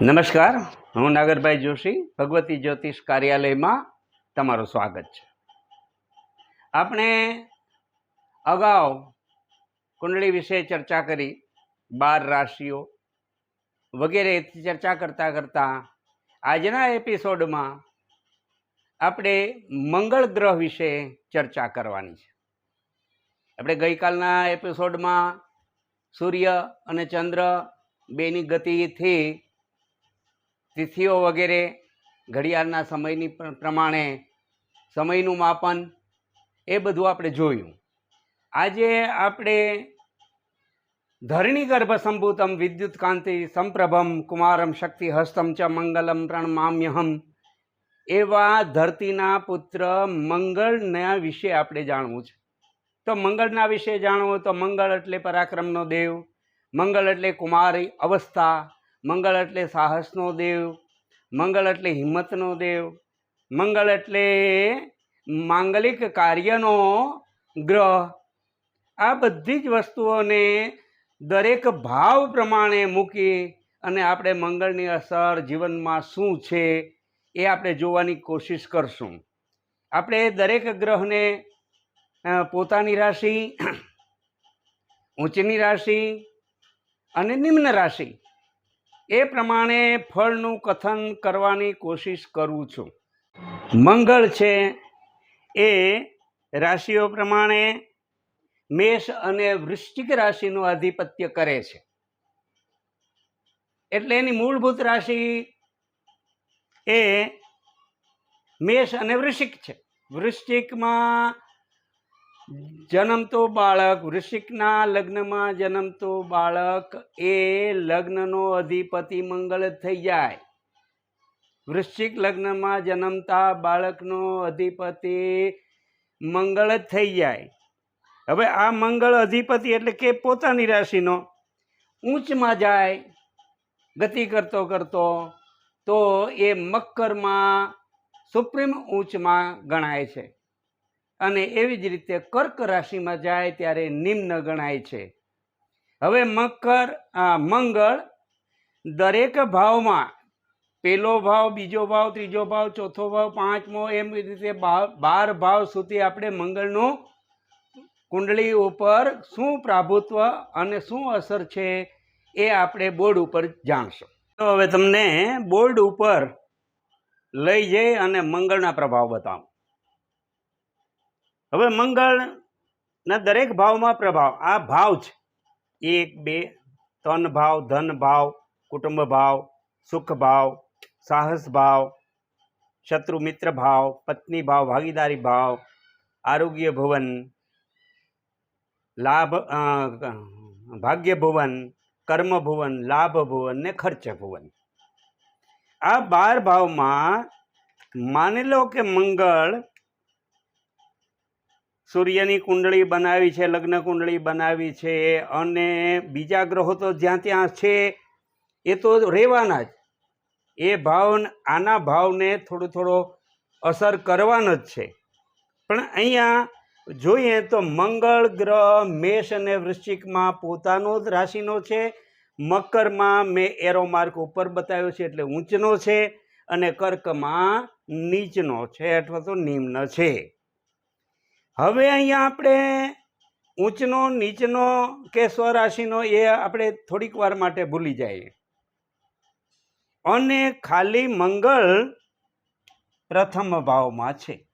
નમસ્કાર, હું નાગરભાઈ જોશી, ભગવતી જ્યોતિષ કાર્યાલયમાં તમારું સ્વાગત છે. આપણે અગાઉ કુંડળી વિશે ચર્ચા કરી, બાર રાશિઓ વગેરેથી ચર્ચા કરતાં કરતાં આજના એપિસોડમાં આપણે મંગળ ગ્રહ વિશે ચર્ચા કરવાની છે. આપણે ગઈકાલના એપિસોડમાં સૂર્ય અને ચંદ્ર બેની ગતિથી તિથિઓ વગેરે ઘડિયાળના સમયની પ્રમાણે સમયનું માપન એ બધું આપણે જોયું. આજે આપણે ધરણી ગર્ભ સંભૂતમ વિદ્યુત કાંતિ સંપ્રભમ કુમારમ શક્તિ હસ્તમ ચ મંગલમ પ્રણમામ્યહમ એવા ધરતીના પુત્ર મંગળના વિશે આપણે જાણવું છે. તો મંગળના વિશે જાણવું તો મંગળ એટલે પરાક્રમનો દેવ, મંગળ એટલે કુમારી અવસ્થા મંગળ એટલે સાહસનો દેવ, મંગળ એટલે હિંમતનો દેવ, મંગળ એટલે માંગલિક કાર્યનો ગ્રહ. આ બધી જ વસ્તુઓને દરેક ભાવ પ્રમાણે મૂકી અને આપણે મંગળની અસર જીવનમાં શું છે એ આપણે જોવાની કોશિશ કરશું. આપણે દરેક ગ્રહને પોતાની રાશિ ઊંચની રાશિ અને નિમ્ન રાશિ એ પ્રમાણે ફળનું કથન કરવાની કોશિશ કરું છું. મંગળ છે એ રાશિઓ પ્રમાણે મેષ અને વૃશ્ચિક રાશિનું આધિપત્ય કરે છે. એટલે એની મૂળભૂત રાશિ એ મેષ અને વૃશ્ચિક છે. વૃશ્ચિકમાં જન્મતો બાળક વૃશ્ચિકના લગ્નમાં જન્મતો બાળક. એ લગ્નનો અધિપતિ મંગળ થઈ જાય. વૃશ્ચિક લગ્નમાં જન્મતા બાળકનો અધિપતિ મંગળ થઈ જાય. હવે આ મંગળ અધિપતિ એટલે કે પોતાની રાશિનો. ઊંચમાં જાય, ગતિ કરતો કરતો, તો એ મકરમાં સુપ્રીમ ઊંચમાં ગણાય છે. અને એવી જ રીતે કર્ક રાશિમાં જાય ત્યારે નિમ્ન ગણાય છે. હવે મકર મંગળ દરેક ભાવમાં પેલો ભાવ, બીજો ભાવ, ત્રીજો ભાવ, ચોથો ભાવ, પાંચમો, એમ રીતે બાર ભાવ સુધી આપણે મંગળનું કુંડળી ઉપર શું પ્રાભુત્વ અને શું અસર છે એ આપણે બોર્ડ ઉપર જાણશું. તો હવે તમને બોર્ડ ઉપર લઈ જઈ અને મંગળના પ્રભાવ બતાવું. હવે મંગળના દરેક ભાવમાં પ્રભાવ. આ ભાવ છે. એક, બે તન ભાવ, ધન ભાવ, કુટુંબ ભાવ, સુખ ભાવ, સાહસ ભાવ, શત્રુ મિત્ર ભાવ, પત્ની ભાવ, ભાગીદારી ભાવ, આરોગ્ય ભુવન, લાભ ભાગ્ય ભુવન, કર્મ ભુવન, લાભ ભુવન ને ખર્ચ ભુવન. આ બાર ભાવમાં માની લો કે મંગળ સૂર્યની કુંડળી બનાવી છે, લગ્ન કુંડળી બનાવી છે અને બીજા ગ્રહો તો જ્યાં ત્યાં છે, એ તો રહેવાના જ. એ ભાવ આના ભાવને થોડો થોડો અસર કરવાનો જ છે. પણ અહીંયા જોઈએ તો મંગળ ગ્રહ, મેષ અને વૃશ્ચિકમાં પોતાનો જ રાશિનો છે. મકરમાં મેં એરો માર્ક ઉપર બતાવ્યો છે એટલે ઊંચનો છે અને કર્કમાં નીચનો છે અથવા તો નિમ્ન છે. હવે અહીંયા આપણે ઊંચનો, નીચનો કે સ્વરાશિનો એ આપણે થોડીક વાર માટે ભૂલી જઈએ. અને ખાલી મંગળ પ્રથમ ભાવમાં છે.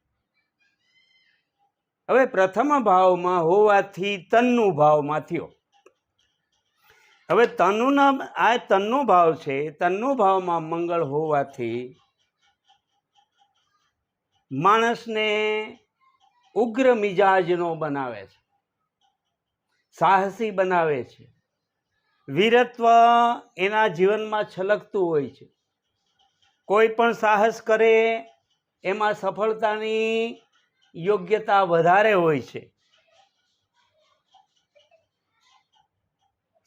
હવે પ્રથમ ભાવમાં હોવાથી તનનું ભાવમાં થયો હવે તનુના, આ તનનો ભાવ છે, તનનો ભાવમાં મંગળ હોવાથી માણસને ઉગ્ર મિજાજનો બનાવે છે. સાહસી બનાવે છે. વીરત્વ એના જીવનમાં છલકતું હોય છે. કોઈ પણ સાહસ કરે એમાં સફળતાની યોગ્યતા વધારે હોય છે.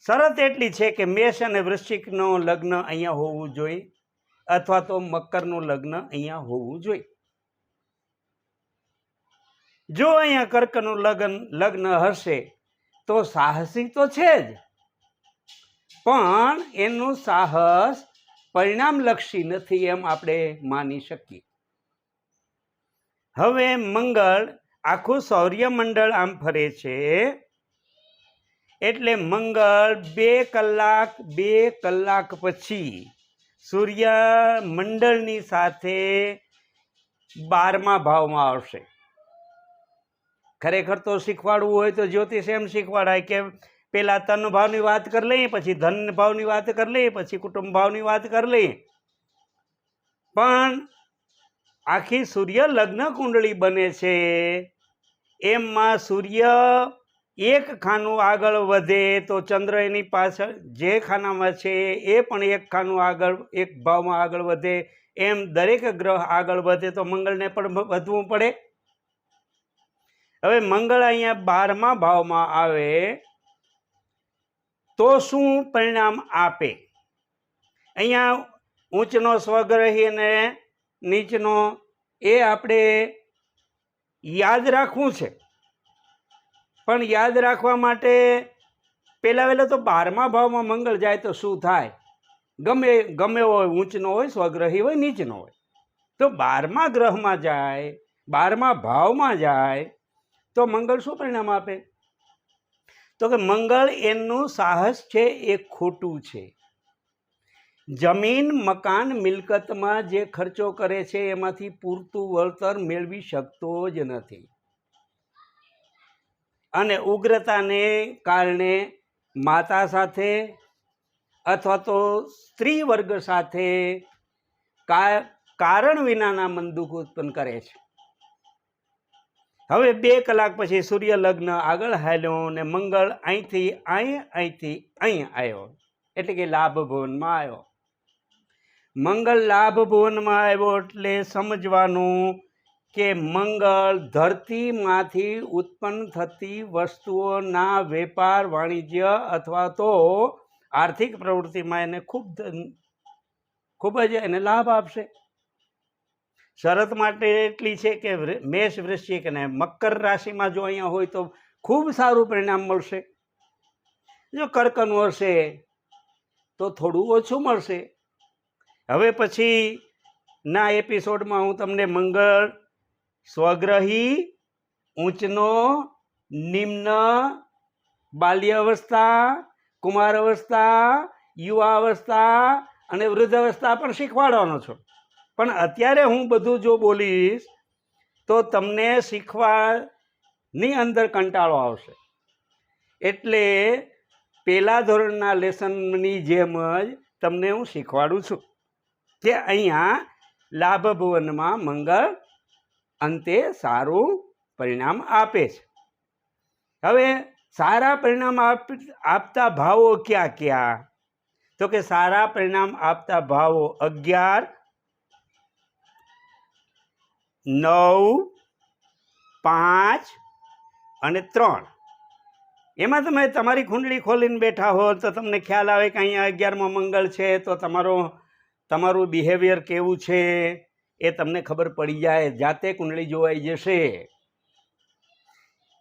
શરત એટલી છે કે મેષ અને વૃશ્ચિકનું લગ્ન અહીંયા હોવું જોઈએ અથવા તો મકરનું લગ્ન અહીંયા હોવું જોઈએ. જો અહીંયા કર્કનું લગ્ન લગ્ન હશે, તો સાહસી તો છે જ. પણ એનું સાહસ પરિણામલક્ષી નથી એમ આપણે માની શકીએ. હવે મંગળ આખું સૌર્યમંડળ આમ ફરે છે. એટલે મંગળ બે કલાક બે કલાક પછી સૂર્ય મંડળની સાથે બારમા ભાવમાં આવશે. ખરેખર તો શીખવાડવું હોય તો જ્યોતિષ એમ શીખવાડાય કે પહેલાં તન ભાવની વાત કરી લઈએ, પછી ધન ભાવની વાત કરી લઈએ, પછી કુટુંબ ભાવની વાત કરી લઈએ. પણ આખી સૂર્ય લગ્ન કુંડળી બને છે. એમાં સૂર્ય એક ખાનું આગળ વધે તો ચંદ્ર એની પાછળ જે ખાનામાં છે એ પણ એક ખાનું આગળ, એક ભાવમાં આગળ વધે. એમ દરેક ગ્રહ આગળ વધે તો મંગળને પણ વધવું પડે. હવે મંગળ અહીંયા બારમા ભાવમાં આવે તો શું પરિણામ આપે? અહીંયા ઊંચનો સ્વગ્રહી અને નીચનો એ આપણે યાદ રાખવું છે. પણ યાદ રાખવા માટે પહેલાં વહેલા તો બારમા ભાવમાં મંગળ જાય તો શું થાય? ગમે ગમે હોય ઊંચનો હોય, સ્વગ્રહી હોય, નીચનો હોય. તો બારમા ગ્રહમાં જાય, બારમા ભાવમાં જાય તો મંગળ શું પરિણામ આપે? તો કે મંગળ એનું સાહસ છે, એ ખોટું છે. જમીન, મકાન, મિલકતમાં જે ખર્ચો કરે છે, એમાંથી પૂરતું વળતર મેળવી શકતો જ નથી. અને ઉગ્રતાને કારણે માતા સાથે અથવા તો સ્ત્રી વર્ગ સાથે કારણ વિનાના મન ઉત્પન્ન કરે છે. હવે બે કલાક પછી સૂર્ય લગ્ન આગળ હાલ્યો ને મંગળ અહીંથી અહીં અહીંથી અહીં આવ્યો. એટલે કે લાભ ભુવનમાં આવ્યો. મંગળ લાભ ભુવનમાં આવ્યો એટલે સમજવાનું કે મંગળ ધરતીમાંથી ઉત્પન્ન થતી વસ્તુઓના વેપાર, વાણિજ્ય અથવા તો આર્થિક પ્રવૃત્તિમાં એને ખૂબ ખૂબ જ એને લાભ આપશે. શરત માટે એટલી છે કે મેષ વૃશ્ચિક અને મકર રાશિમાં જો અહીંયા હોય તો ખૂબ સારું પરિણામ મળશે. જો કર્કનું હશે તો થોડું ઓછું મળશે. હવે પછી ના એપિસોડમાં હું તમને મંગળ સ્વગ્રહી ઊંચનો નિમ્ન બાલ્ય અવસ્થા કુમાર અવસ્થા યુવા અવસ્થા અને વૃદ્ધ અવસ્થા પણ શીખવાડવાનો છું. પણ અત્યારે હું બધું જો બોલીશ, તો તમને શીખવાની અંદર કંટાળો આવશે. એટલે પહેલા ધોરણના લેસનની જેમ જ તમને હું શીખવાડું છું કે અહીંયા લાભ ભુવનમાં મંગળ અંતે સારું પરિણામ આપે છે. હવે સારા પરિણામ આપ, આપતા ભાવો ક્યાં ક્યાં? તો કે સારા પરિણામ આપતા ભાવો અગિયાર નવ, પાંચ અને ત્રણ. એમાં તમે તમારી કુંડળી ખોલીને બેઠા હો તો તમને ખ્યાલ આવે કે અહીંયા અગિયારમાં મંગળ છે, તો તમારો, તમારું બિહેવિયર કેવું છે એ તમને ખબર પડી જાય, જાતે કુંડળી જોવાઈ જશે.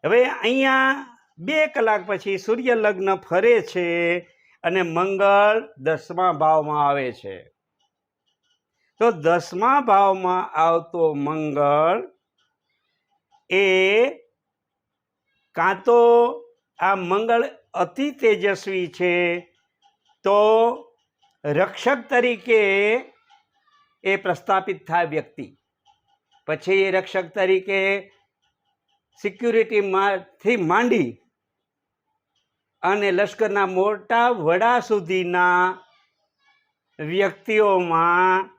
હવે અહીંયા બે કલાક પછી સૂર્ય લગ્ન ફરે છે અને મંગળ દસમા ભાવમાં આવે છે. તો દસમા ભાવમાં આવતો મંગળ એ કાં તો આ મંગળ અતિ તેજસ્વી છે, તો રક્ષક તરીકે એ પ્રસ્થાપિત થાય વ્યક્તિ. પછી એ રક્ષક તરીકે સિક્યુરિટીમાંથી માંડી અને લશ્કરના મોટા વડા સુધીના વ્યક્તિઓમાં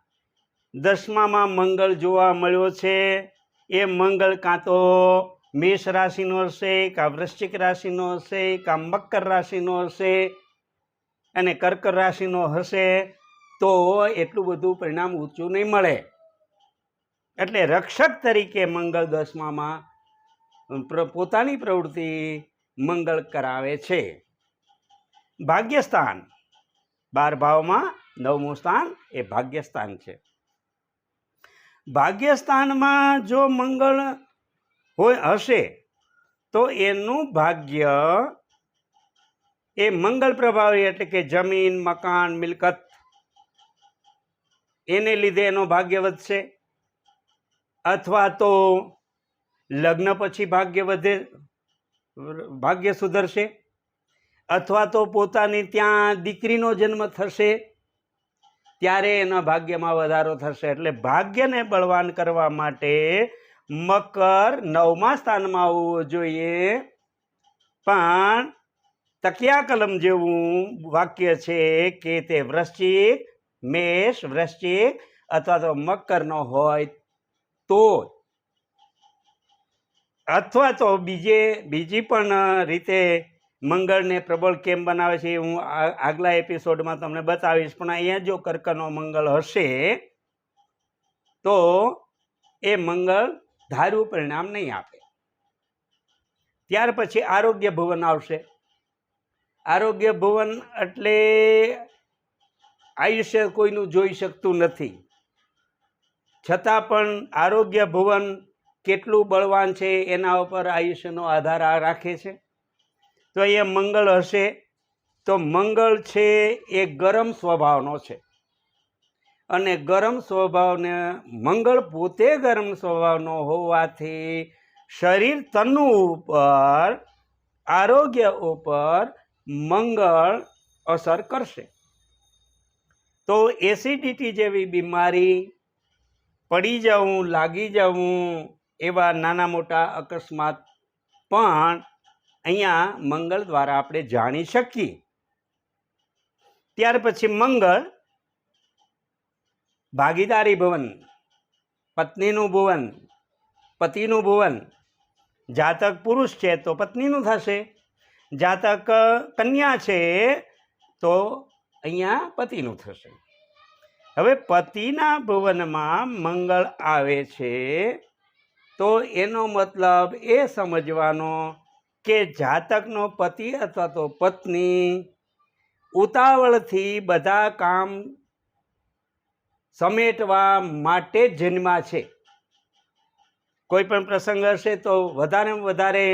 દસમામાં મંગળ જોવા મળ્યો છે. એ મંગળ કાં તો મેષ રાશિનો હશે, કાં વૃશ્ચિક રાશિનો હશે, કાં મકર રાશિનો હશે અને કર્ક રાશિનો હશે, તો એટલું બધું પરિણામ ઊંચું નહીં મળે. એટલે રક્ષક તરીકે મંગળ દસમામાં પોતાની પ્રવૃત્તિ મંગળ કરાવે છે. ભાગ્યસ્થાન. બાર ભાવમાં નવમું સ્થાન એ ભાગ્યસ્થાન છે. ભાગ્યસ્થાનમાં જો મંગળ હોય હશે, તો એનું ભાગ્ય એ મંગળ પ્રભાવી એટલે કે જમીન, મકાન, મિલકત, એને લીધે એનો ભાગ્ય વધશે. અથવા તો લગ્ન પછી ભાગ્ય વધે, ભાગ્ય સુધરશે. અથવા તો પોતાની ત્યાં દીકરીનો જન્મ થશે. ત્યારે એના ભાગ્યમાં વધારો થશે. એટલે ભાગ્યને બળવાન કરવા માટે મકર નવમા સ્થાનમાં આવવું જોઈએ. પણ તકિયા કલમ જેવું વાક્ય છે કે તે વૃશ્ચિક, મેષ, વૃશ્ચિક અથવા તો મકરનો હોય તો અથવા તો બીજે, બીજી પણ રીતે મંગળને પ્રબળ કેમ બનાવે છે એ હું આગલા એપિસોડમાં તમને બતાવીશ. પણ અહીંયા જો કર્કનો મંગળ હશે, તો એ મંગળ ધાર્યું પરિણામ નહીં આપે. ત્યાર પછી આરોગ્ય ભુવન આવશે. આરોગ્ય ભુવન એટલે આયુષ્ય કોઈનું જોઈ શકતું નથી. છતાં પણ આરોગ્ય ભુવન કેટલું બળવાન છે એના ઉપર આયુષ્યનો આધાર રાખે છે. તો અહીંયા મંગળ હશે. તો મંગળ છે એ ગરમ સ્વભાવનો છે. અને ગરમ સ્વભાવને મંગળ પોતે ગરમ સ્વભાવનો હોવાથી શરીર તનુ ઉપર, આરોગ્ય ઉપર મંગળ અસર કરશે. તો એસિડિટી જેવી બીમારી પડી જવું, લાગી જવું એવા નાના મોટા અકસ્માત પણ અહીંયા મંગળ દ્વારા આપણે જાણી શકીએ. ત્યાર પછી મંગળ, ભાગીદારી ભવન, પત્નીનું ભુવન, પતિનું ભુવન, જાતક પુરુષ છે તો પત્નીનું થશે, જાતક કન્યા છે તો અહીંયા પતિનું થશે. હવે પતિના ભુવનમાં મંગળ આવે છે તો એનો મતલબ એ સમજવાનો કે જાતકનો પતિ અથવા તો પત્ની ઉતાવળથી બધા કામ સમેટવા માટે જન્મા છે. કોઈ પણ પ્રસંગ હશે તો વધારે વધારે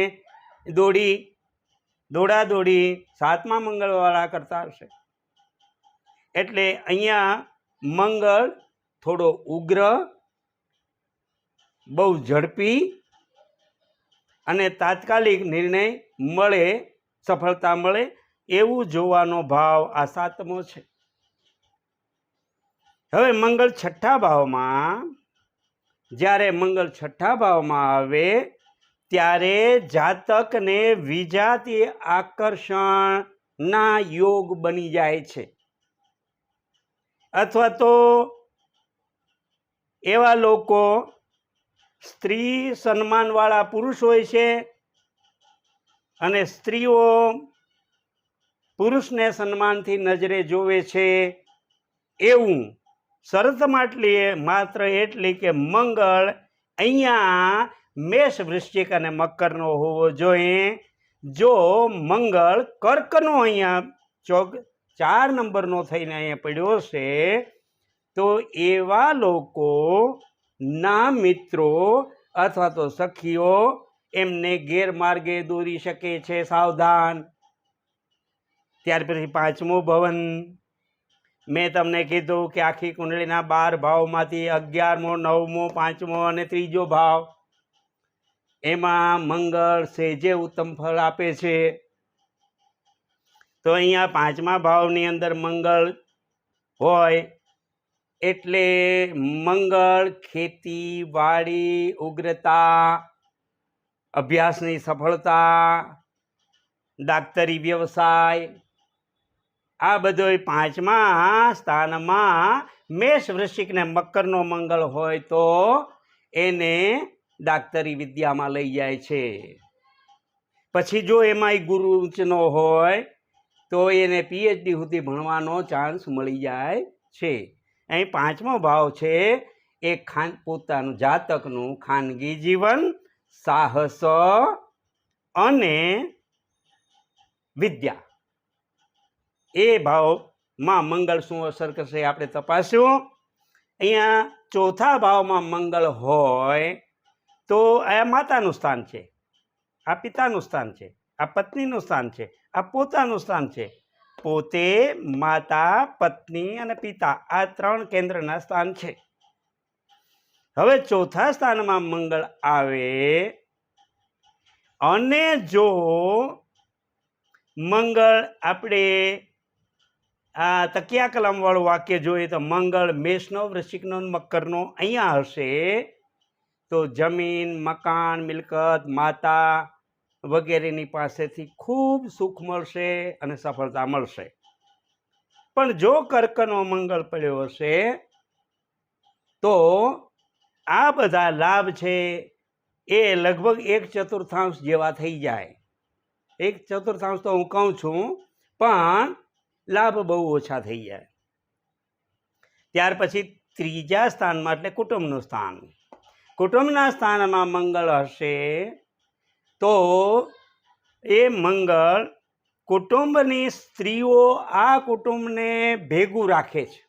દોડી દોડા દોડી સાતમા મંગળવાળા કરતા હશે. એટલે અહીંયા મંગળ થોડો ઉગ્ર, બહુ ઝડપી અને તાત્કાલિક નિર્ણય મળે, સફળતા મળે એવું જોવાનો ભાવ આ સાતમો છે. હવે મંગળ છઠ્ઠા ભાવમાં, જ્યારે મંગળ છઠ્ઠા ભાવમાં આવે, ત્યારે જાતકને વિજાતીય આકર્ષણના યોગ બની જાય છે. અથવા તો એવા લોકો સ્ત્રી સન્માનવાળા પુરુષ હોય છે અને સ્ત્રીઓ પુરુષને સન્માનથી નજરે જોવે છે એવું શરત માટલીએ માત્ર એટલી કે મંગળ અહીંયા મેષ વૃશ્ચિક અને મકરનો હોવો જોઈએ. જો મંગળ કર્કનો અહીંયા ચોક ચાર નંબરનો થઈને અહીંયા પડ્યો છે, તો એવા લોકો ના મિત્રો અથવા તો સખીઓ એમને ગેરમાર્ગે દોરી શકે છે સાવધાન. ત્યાર પછી પાંચમું ભવન. મેં તમને કીધું કે આખી કુંડળીના બાર ભાવમાંથી અગિયારમો, નવમો, પાંચમો અને ત્રીજો ભાવ. એમાં મંગળ સેજે ઉત્તમ ફળ આપે છે. તો અહીંયા પાંચમા ભાવની અંદર મંગળ હોય એટલે મંગળ, ખેતીવાડી, ઉગ્રતા, અભ્યાસની સફળતા ડાક્ટરી વ્યવસાય, આ બધો પાંચમા સ્થાનમાં મેષ વૃશ્ચિકને મકરનો મંગળ હોય તો એને ડાક્ટરી વિદ્યામાં લઈ જાય છે. પછી જો એમાંય ગુરુ ઉચ્ચનો હોય તો એને પીએચડી સુધી ભણવાનો ચાન્સ મળી જાય છે. અહીં પાંચમો ભાવ છે, એ ખાન, પોતાનું જાતકનું ખાનગી જીવન, સાહસ અને વિદ્યા. એ ભાવમાં મંગળ શું અસર કરશે આપણે તપાસ્યું. અહીંયા ચોથા ભાવમાં મંગળ હોય તો આ માતાનું સ્થાન છે, આ પિતાનું સ્થાન છે, આ પત્નીનું સ્થાન છે, આ પોતાનું સ્થાન છે. પોતે માતા, પત્ની અને પિતા આ ત્રણ કેન્દ્રના સ્થાન છે. હવે ચોથા સ્થાનમાં મંગળ આવે અને જો મંગળ આપણે આ તકિયા કલમવાળું વાક્ય જોઈએ તો મંગળ મેષનો, વૃશ્ચિકનો મકરનો અહીંયા હશે. તો જમીન, મકાન, મિલકત, માતા વગેરેની પાસેથી ખૂબ સુખ મળશે અને સફળતા મળશે. પણ જો કર્કનો મંગળ પડ્યો હશે, તો આ બધા લાભ છે એ લગભગ એક ચતુર્થાંશ જેવા થઈ જાય. એક ચતુર્થાંશ તો હું કહું છું, પણ લાભ બહુ ઓછા થઈ જાય. ત્યાર પછી ત્રીજા સ્થાનમાં એટલે કુટુંબનું સ્થાન. કુટુંબના સ્થાનમાં મંગળ હશે તો એ મંગળ કુટુંબની સ્ત્રીઓ આ કુટુંબને ભેગું રાખે છે.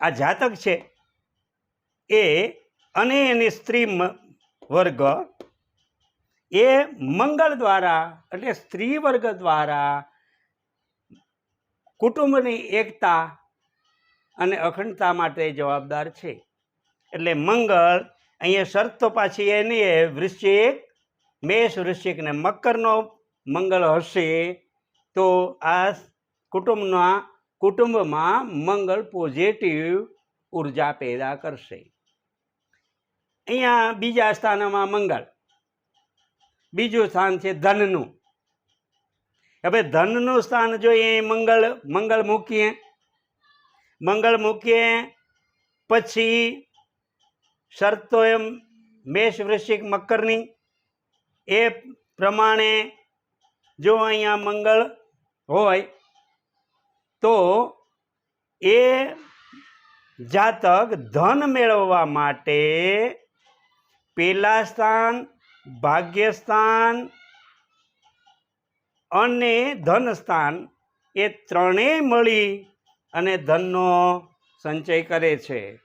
આ જાતક છે. એ અને એની સ્ત્રી વર્ગ એ મંગળ દ્વારા એટલે સ્ત્રી વર્ગ દ્વારા કુટુંબની એકતા અને અખંડતા માટે જવાબદાર છે. એટલે મંગળ અહીંયા શરત તો પાછી એની વૃશ્ચિક મેષ વૃશ્ચિક ને મકરનો મંગળ હશે, તો આ કુટુંબના કુટુંબમાં મંગળ પોઝિટિવ ઊર્જા પેદા કરશે. અહીંયા બીજા સ્થાનમાં મંગળ. બીજું સ્થાન છે ધનનું. હવે ધનનું સ્થાન જોઈએ મંગળ મંગળ મૂકીએ. મંગળ મૂકીએ પછી શરતો એમ મેષ વૃશ્ચિક મકરની એ પ્રમાણે જો અહીંયા મંગળ હોય, તો એ જાતક ધન મેળવવા માટે પેલા સ્થાન ભાગ્યસ્થાન અને ધન સ્થાન એ ત્રણેય મળી અને ધનનો સંચય કરે છે.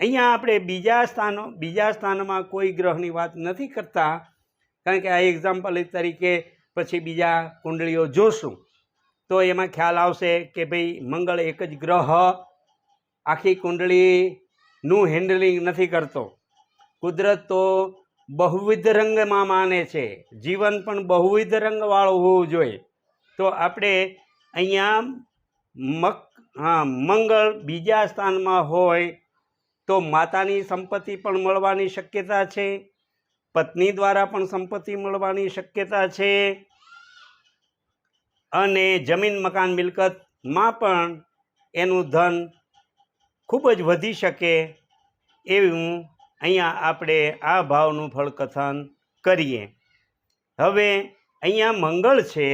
અહીંયા આપણે બીજા સ્થાનો, બીજા સ્થાનમાં કોઈ ગ્રહની વાત નથી કરતા. કારણ કે આ એક્ઝામ્પલ તરીકે પછી બીજા કુંડળીઓ જોશું. તો એમાં ખ્યાલ આવશે કે ભાઈ મંગળ એક જ ગ્રહ આખી કુંડળીનું હેન્ડલિંગ નથી કરતો. કુદરત તો બહુવિધ રંગમાં માને છે. જીવન પણ બહુવિધ રંગવાળું હોવું જોઈએ. તો આપણે અહીંયા મક, હા, મંગળ બીજા સ્થાનમાં હોય તો માતાની સંપત્તિ પણ મળવાની શક્યતા છે. પત્ની દ્વારા પણ સંપત્તિ મળવાની શક્યતા છે. અને જમીન મકાન મિલકતમાં પણ એનું ધન ખૂબ જ વધી શકે એવું અહીંયા આપણે આ ભાવનું ફળકથન કરીએ. હવે અહીંયા મંગળ છે,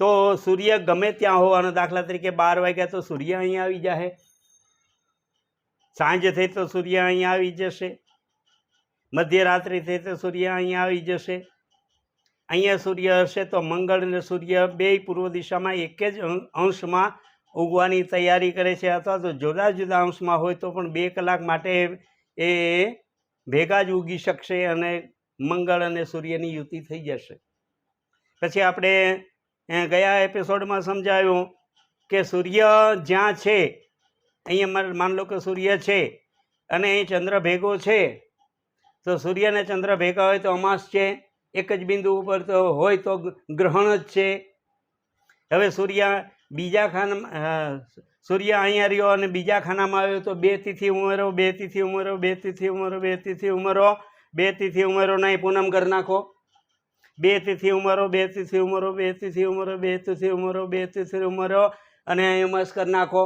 તો સૂર્ય ગમે ત્યાં હોવાનો દાખલા તરીકે બાર વાગ્યા તો સૂર્ય અહીંયા આવી જશે સાંજ થઈ તો સૂર્ય અહીંયા આવી જશે. મધ્યરાત્રિ થઈ તો સૂર્ય અહીંયા આવી જશે. અહીંયા સૂર્ય હશે તો મંગળ અને સૂર્ય બે પૂર્વ દિશામાં એક જ અંશમાં ઉગવાની તૈયારી કરે છે. અથવા તો જુદા જુદા અંશમાં હોય તો પણ બે કલાક માટે એ ભેગા જ ઉગી શકશે અને મંગળ અને સૂર્યની યુતિ થઈ જશે. પછી આપણે ગયા એપિસોડમાં સમજાવ્યું કે સૂર્ય જ્યાં છે, અહીંયા માન લો કે સૂર્ય છે અને અહીં ચંદ્ર ભેગો છે તો સૂર્ય અને ચંદ્ર ભેગા હોય તો અમાસ છે એક જ બિંદુ ઉપર તો હોય તો ગ્રહણ જ છે હવે સૂર્ય બીજા ખાના સૂર્ય અહીંયા રહ્યો અને બીજા ખાનામાં આવ્યો તો બે તિથિ ઉમેરો બે તિથિ ઉમેરો બે તિથિ ઉમેરો બે તિથિ ઉમેરો બે તિથિ ઉમેરો નહીં પૂનમ કરી નાખો બે તિથિ ઉમેરો બે તિથિ ઉમેરો બે તિથિ ઉમેરો બે તિથિ ઉમેરો બે તિથિ ઉમેરો અને અહીં ઉમસ કરી નાખો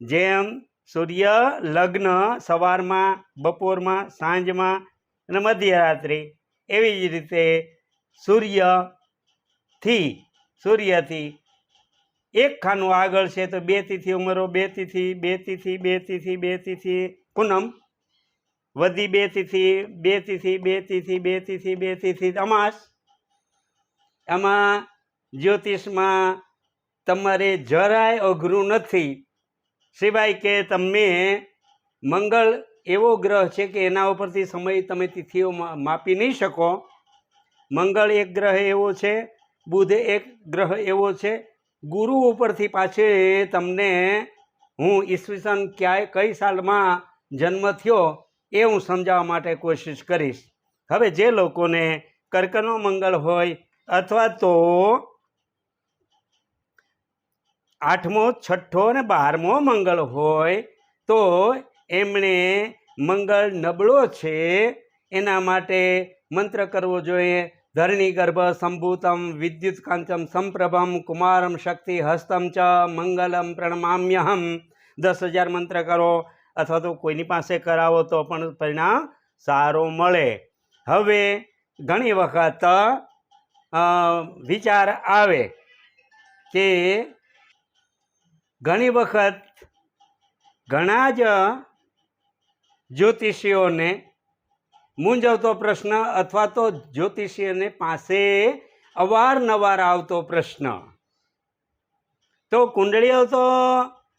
જેમ સૂર્ય લગ્ન સવારમાં, બપોરમાં, સાંજમાં અને મધ્યરાત્રિ. એવી જ રીતે સૂર્યથી સૂર્યથી એક ખાનું આગળ છે તો બે તિથિ ઉમેરો, બે તિથિ બે તિથિ બે તિથિ બે તિથિ, પૂનમ. વધી બે તિથિ બે તિથિ બે તિથિ બે તિથિ બે તિથિ, અમાસ. આમાં જ્યોતિષમાં તમારે જરાય અઘરું નથી. સિવાય કે તમે મંગળ એવો ગ્રહ છે કે એના ઉપરથી સમય તમે તિથિઓ માપી નહીં શકો. મંગળ એક ગ્રહ એવો છે, બુધ એક ગ્રહ એવો છે. ગુરુ ઉપરથી પાછે તમને હું ઈસવીસન ક્યાંય, કઈ સાલમાં જન્મ થયો એ હું સમજાવવા માટે કોશિશ કરીશ. હવે જે લોકોને કર્કનો મંગળ હોય અથવા તો આઠમો, છઠ્ઠો અને બારમો મંગળ હોય, તો એમણે મંગળ નબળો છે, એના માટે મંત્ર કરવો જોઈએ. ધરણી ગર્ભ સંભૂતમ, વિદ્યુત કાંચમ સંપ્રભમ, કુમારમ શક્તિ હસ્તમ ચ, મંગલમ પ્રણમામ્યહમ. દસ હજાર મંત્ર કરો, અથવા તો કોઈની પાસે કરાવો તો પણ પરિણામ સારો મળે. હવે ઘણી વખત વિચાર આવે કે ઘણી વખત ઘણા જ જ્યોતિષીઓને મૂંઝવતો પ્રશ્ન અથવા તો જ્યોતિષીઓને પાસે અવારનવાર આવતો પ્રશ્ન. તો કુંડળીઓ તો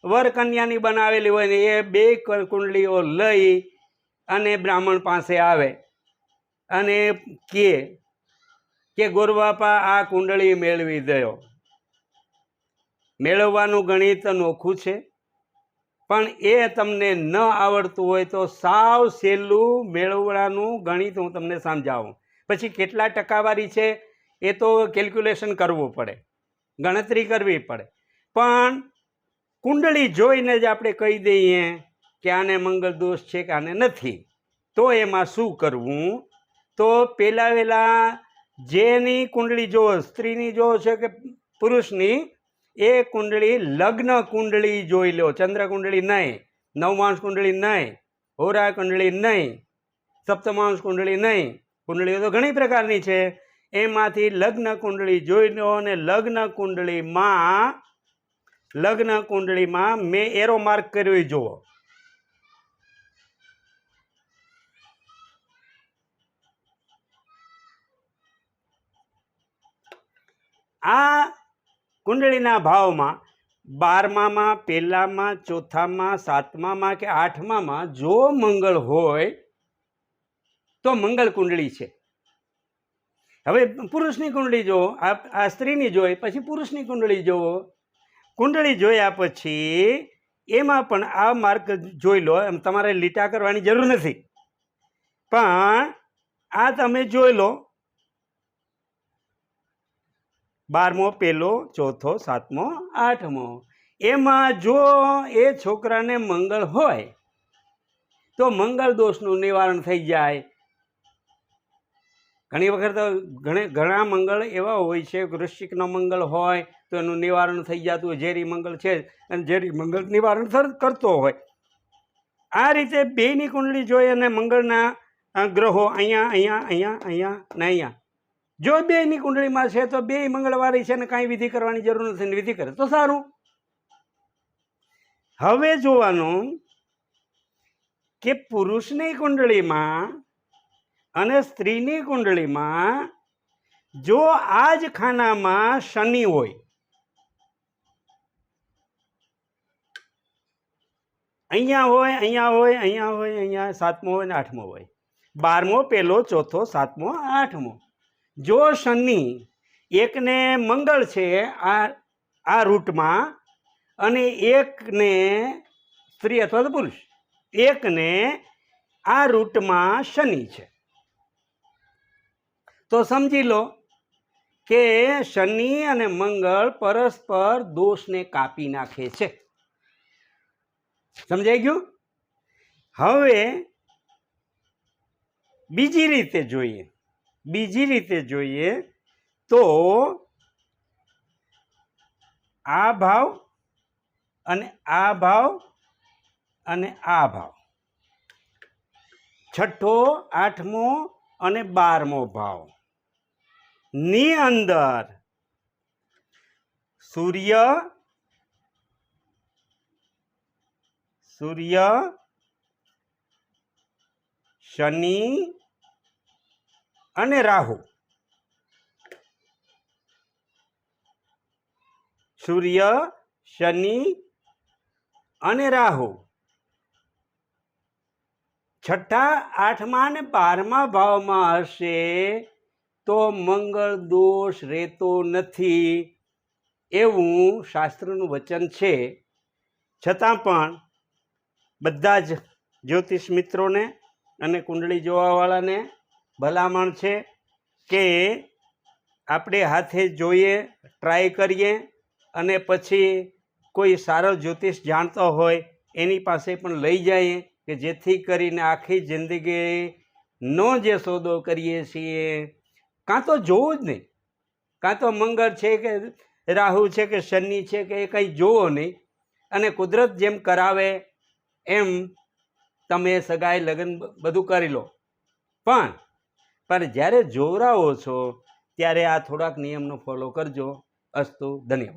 વર કન્યાની બનાવેલી હોય ને એ બે કુંડળીઓ લઈ અને બ્રાહ્મણ પાસે આવે અને કે કે ગુરુબાપા આ કુંડળી મેળવી દયો. મેળવવાનું ગણિત નોખું છે. પણ એ તમને ન આવડતું હોય તો સાવ સહેલું મેળવવાનું ગણિત હું તમને સમજાવું. પછી કેટલા ટકાવારી છે એ તો કેલ્ક્યુલેશન કરવું પડે. ગણતરી કરવી પડે. પણ કુંડળી જોઈને જ આપણે કહી દઈએ કે આને મંગળ દોષ છે કે આને નથી. તો એમાં શું કરવું? તો પહેલાં વહેલાં જેની કુંડળી જોવો સ્ત્રીની જોવો છે કે પુરુષની એ કુંડળી લગ્ન કુંડળી જોઈ લો. ચંદ્ર કુંડળી નહીં, નવમાંશ કુંડળી નહીં, હોરા કુંડળી નહીં, સપ્તમાંશ કુંડળી નહીં. કુંડળીઓ તો ઘણી પ્રકારની છે. એમાંથી લગ્ન કુંડળી જોઈ લો અને લગ્ન કુંડળીમાં લગ્ન કુંડળીમાં મેં એરો માર્ક કર્યો જુઓ. આ કુંડળીના ભાવમાં બારમામાં, પહેલામાં, ચોથામાં, સાતમામાં કે આઠમામાં જો મંગળ હોય, તો મંગળ કુંડળી છે. હવે પુરુષની કુંડળી જુઓ, આ સ્ત્રીની જોઈ, પછી પુરુષની કુંડળી જુઓ. કુંડળી જોયા પછી એમાં પણ આ માર્ક જોઈ લો, એમ તમારે લીટા કરવાની જરૂર નથી. પણ આ તમે જોઈ લો બારમો પહેલો ચોથો, સાતમો, આઠમો. એમાં જો એ છોકરાને મંગળ હોય, તો મંગળ દોષનું નિવારણ થઈ જાય. ઘણી વખત ઘણે, ઘણા મંગળ એવા હોય છે, વૃશ્ચિકનો મંગળ હોય, તો એનું નિવારણ થઈ જતું હોય, ઝેરી મંગળ છે, અને ઝેરી મંગળ નિવારણ કરતો હોય. આ રીતે બેની કુંડલી જોઈ અને મંગળના ગ્રહો અહીંયા અહીંયા અહીંયા અહીંયા, ને અહીંયા. જો બેયની કુંડળીમાં છે, તો બે મંગળવારી છે ને કાંઈ વિધિ કરવાની જરૂર નથી વિધિ કરે તો સારું. હવે જોવાનું કે પુરુષની કુંડળીમાં અને સ્ત્રીની કુંડળીમાં જો આ જ ખાનામાં શનિ હોય, અહીંયા હોય અહીંયા હોય અહીંયા હોય, અહીંયા સાતમો હોય ને આઠમો હોય, બારમો પહેલો ચોથો, સાતમો, આઠમો જો શનિ એકને મંગળ છે આ આ રૂટમાં અને એકને સ્ત્રી અથવા તો પુરુષ, એકને આ રૂટમાં શનિ છે. તો સમજી લો કે શનિ અને મંગળ પરસ્પર દોષને કાપી નાખે છે. સમજાઈ ગયું? હવે બીજી રીતે જોઈએ. બીજી રીતે જોઈએ તો આ ભાવ અને આ ભાવ અને આ ભાવ. છઠ્ઠો, આઠમો અને બારમો ભાવ. ની અંદર સૂર્ય સૂર્ય, શનિ અને રાહુ. સૂર્ય, શનિ અને રાહુ. છઠ્ઠા, આઠમા અને બારમા ભાવમાં હશે તો મંગળ દોષ રહેતો નથી એવું શાસ્ત્રનું વચન છે. છતાં પણ બધા જ જ્યોતિષ મિત્રોને અને કુંડળી જોવાવાળાને ભલામણ છે કે આપણે હાથે જોઈએ ટ્રાય કરીએ અને પછી કોઈ સારો જ્યોતિષ જાણતો હોય એની પાસે પણ લઈ જઈએ કે જેથી કરીને આખી જિંદગીનો જે સોદો કરીએ છીએ, કાં તો જોવું જ નહીં. કાં તો મંગળ છે કે રાહુ છે કે શનિ છે કે એ કંઈ જોવો નહીં અને કુદરત જેમ કરાવે એમ તમે સગાઈ લગ્ન બધું કરી લો. પણ પણ જ્યારે જોવરાવો છો ત્યારે આ થોડાક નિયમનો ફોલો કરજો. અસ્તુ ધન્યવાદ.